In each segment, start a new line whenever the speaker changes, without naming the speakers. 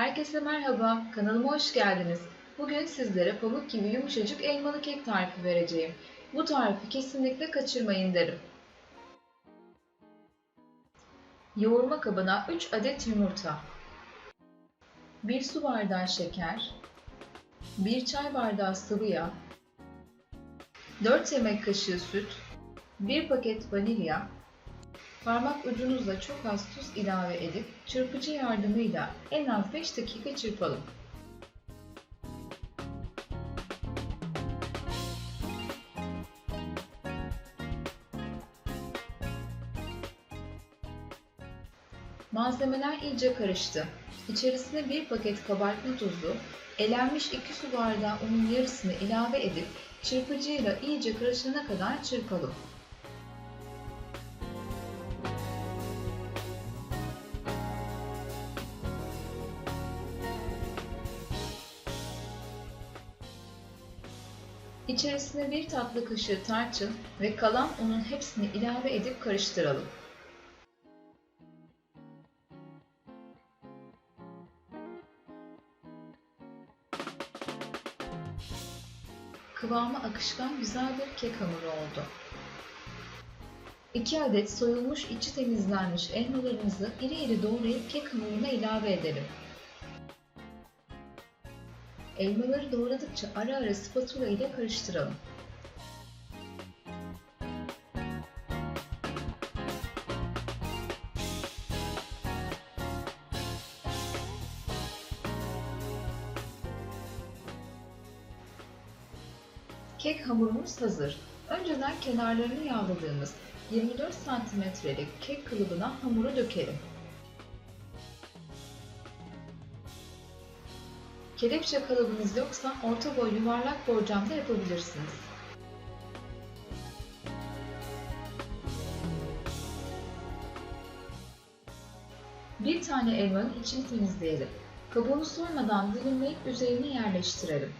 Herkese merhaba, kanalıma hoş geldiniz. Bugün sizlere pamuk gibi yumuşacık elmalı kek tarifi vereceğim. Bu tarifi kesinlikle kaçırmayın derim. Yoğurma kabına 3 adet yumurta, 1 su bardağı şeker, 1 çay bardağı sıvı yağ, 4 yemek kaşığı süt, 1 paket vanilya, Parmak ucunuzla çok az tuz ilave edip çırpıcı yardımıyla en az 5 dakika çırpalım. Malzemeler iyice karıştı. İçerisine bir paket kabartma tozu, elenmiş 2 su bardağı unun yarısını ilave edip çırpıcıyla iyice karışana kadar çırpalım. İçerisine bir tatlı kaşığı tarçın ve kalan unun hepsini ilave edip karıştıralım. Kıvamı akışkan güzel bir kek hamuru oldu. 2 adet soyulmuş içi temizlenmiş elmalarımızı iri iri doğrayıp kek hamuruna ilave edelim. Elmaları doğradıkça ara ara spatula ile karıştıralım. Kek hamurumuz hazır. Önceden kenarlarını yağladığımız 24 santimetrelik kek kalıbına hamuru dökelim. Kelepçe kalıbınız yoksa orta boy yuvarlak borcamda yapabilirsiniz. Bir tane elmanın içini temizleyelim. Kabuğunu soymadan dilimleyip üzerine yerleştirelim.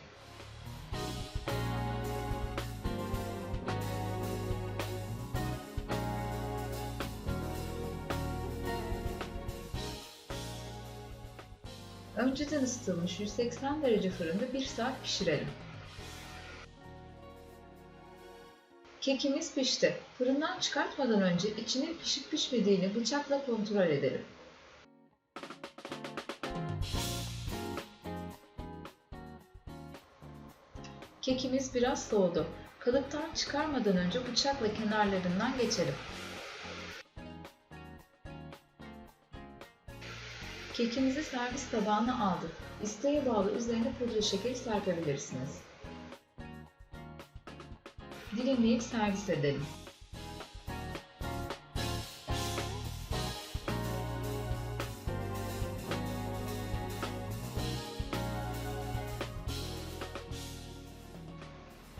Önceden ısıtılmış 180 derece fırında 1 saat pişirelim. Kekimiz pişti. Fırından çıkartmadan önce içinin pişip pişmediğini bıçakla kontrol edelim. Kekimiz biraz soğudu. Kalıptan çıkarmadan önce bıçakla kenarlarından geçelim. Kekimizi servis tabağına aldık. İsteğe bağlı üzerine pudra şekeri serpebilirsiniz. Dilimleyip servis edelim.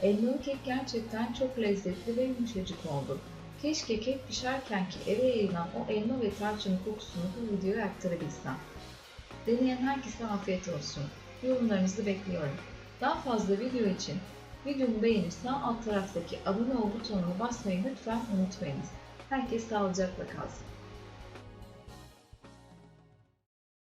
Elmalı kek gerçekten çok lezzetli ve yumuşacık oldu. Keşke kek pişerken ki eve yayılan o elma ve tarçın kokusunu bu videoya aktarabilsem. Deneyen herkese afiyet olsun. Yorumlarınızı bekliyorum. Daha fazla video için videomu beğenip sağ alt taraftaki abone ol butonuna basmayı lütfen unutmayınız. Herkes sağlıcakla kalsın.